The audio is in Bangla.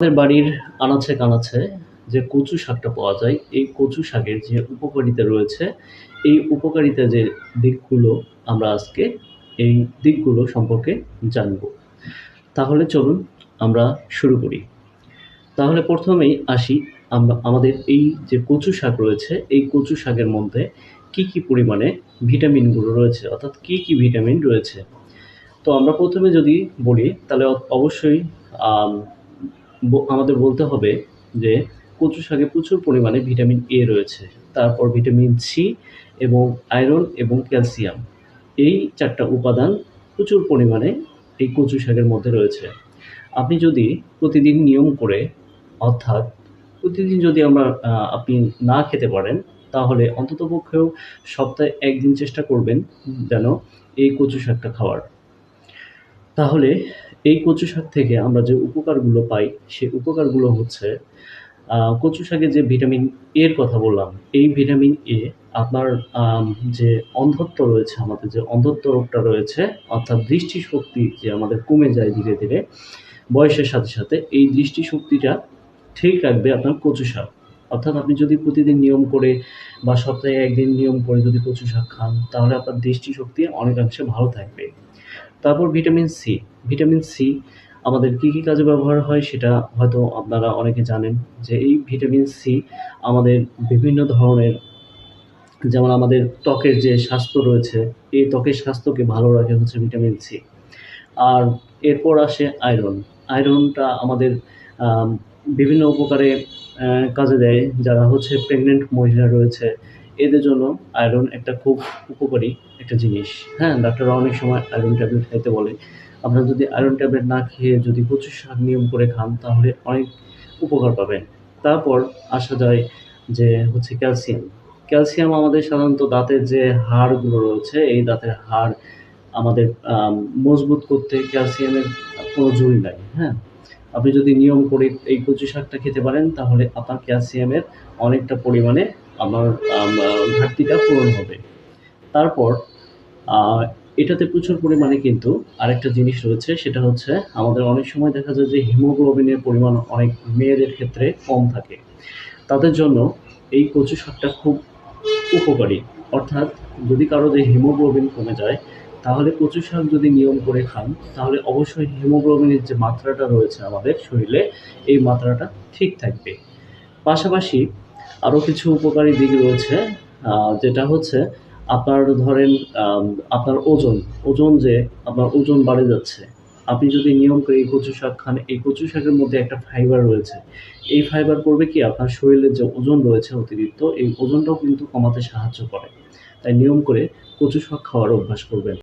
আমাদের বাড়ির আনাচে কানাচে যে কচু শাকটা পাওয়া যায়, এই কচু শাকের যে উপকারিতা রয়েছে, এই উপকারিতা যে দিকগুলো আমরা আজকে এই দিকগুলো সম্পর্কে জানব। তাহলে চলুন আমরা শুরু করি। তাহলে প্রথমেই আসি আমরা, আমাদের এই যে কচু শাক রয়েছে, এই কচু শাকের মধ্যে কি কি পরিমাণে ভিটামিনগুলো রয়েছে, অর্থাৎ কি কি ভিটামিন রয়েছে? তো আমরা প্রথমে যদি বলি, তাহলে অবশ্যই আমাদের বলতে হবে যে কচু শাকে প্রচুর পরিমাণে ভিটামিন এ রয়েছে। তারপর ভিটামিন সি এবং আয়রন এবং ক্যালসিয়াম। এই চারটা উপাদান প্রচুর পরিমাণে এই কচু শাকের মধ্যে রয়েছে। আপনি যদি প্রতিদিন নিয়ম করে, অর্থাৎ প্রতিদিন যদি আমরা আপনি না খেতে পারেন, তাহলে অন্ততপক্ষেও সপ্তাহে একদিন চেষ্টা করবেন যেন এই কচু শাকটা খাওয়ার। তাহলে এই কচু শাক থেকে আমরা যে উপকারগুলো পাই সেই উপকারগুলো হচ্ছে কচু শাকে যে ভিটামিন এর কথা বললাম, এই ভিটামিন এ আপনার যে অন্ধত্ব রয়েছে, আমাদের যে অন্ধত্ব রোগটা রয়েছে, অর্থাৎ দৃষ্টিশক্তি যে আমাদের কমে যায় ধীরে ধীরে, বয়সের সাথে সাথে, এই দৃষ্টিশক্তিটা ঠিক রাখবে আপনার কচু শাক। অর্থাৎ আপনি যদি প্রতিদিন নিয়ম করে বা সপ্তাহে একদিন নিয়ম করে যদি কচু শাক খান, তাহলে আপনার দৃষ্টিশক্তি অনেকাংশে ভালো থাকবে। তারপর ভিটামিন সি ভিটামিন সি আমাদের কী কী কাজে ব্যবহার হয় সেটা হয়তো আপনারা অনেকে জানেন যে এই ভিটামিন সি আমাদের বিভিন্ন ধরনের, যেমন আমাদের ত্বকের যে স্বাস্থ্য রয়েছে, এই ত্বকের স্বাস্থ্যকে ভালো রাখে হচ্ছে ভিটামিন সি আর এরপর আসে আয়রন। আয়রনটা আমাদের বিভিন্ন উপকারে কাজে দেয়, যারা হচ্ছে প্রেগনেন্ট মহিলা রয়েছে। এদের জন্য আয়রন একটা খুব উপকারী একটা জিনিস। হ্যাঁ ডাক্তাররা অনেক সময় আয়রন ট্যাবলেট খাইতে বলে। আপনারা যদি আয়রন ট্যাবলেট না খেয়ে যদি প্রচুর শাক নিয়ম করে খান, তাহলে অনেক উপকার পাবেন। তারপর আসা যায় যে হচ্ছে ক্যালসিয়াম ক্যালসিয়াম আমাদের সাধারণত দাঁতের যে হাড়গুলো রয়েছে, এই দাঁতের হাড় আমাদের মজবুত করতে ক্যালসিয়ামের কোনো জুড়ি নাই। হ্যাঁ আপনি যদি নিয়ম করে এই কচু শাকটা খেতে পারেন, তাহলে আপনার ক্যালসিয়ামের অনেকটা পরিমাণে আমার ঘাটতিটা পূরণ হবে। তারপর এটাতে প্রচুর পরিমাণে কিন্তু আরেকটা জিনিস রয়েছে, সেটা হচ্ছে আমাদের অনেক সময় দেখা যায় যে হিমোগ্লোবিনের পরিমাণ অনেক মেয়েদের ক্ষেত্রে কম থাকে। তাদের জন্য এই কচু শাকটা খুব উপকারী। অর্থাৎ যদি কারও যে হিমোগ্লোবিন কমে যায় তাহলে কচু শাক যদি নিয়ম করে খান, তাহলে অবশ্যই হিমোগ্লোবিনের যে মাত্রাটা রয়েছে আমাদের শরীরে, এই মাত্রাটা ঠিক থাকবে। পাশাপাশি আরও কিছু উপকারী দিক রয়েছে যেটা হচ্ছে আপনার ধরেন আপনার ওজন ওজন যে আপনার ওজন বাড়ে যাচ্ছে। আপনি যদি নিয়ম করে এই কচু শাক খান, এই কচু শাকের মধ্যে একটা ফাইবার রয়েছে। এই ফাইবার করবে কি? আপনার শরীরের যে ওজন রয়েছে অতিরিক্ত, এই ওজনটাও কিন্তু কমাতে সাহায্য করে। তাই নিয়ম করে কচু শাক খাওয়ার অভ্যাস করবেন।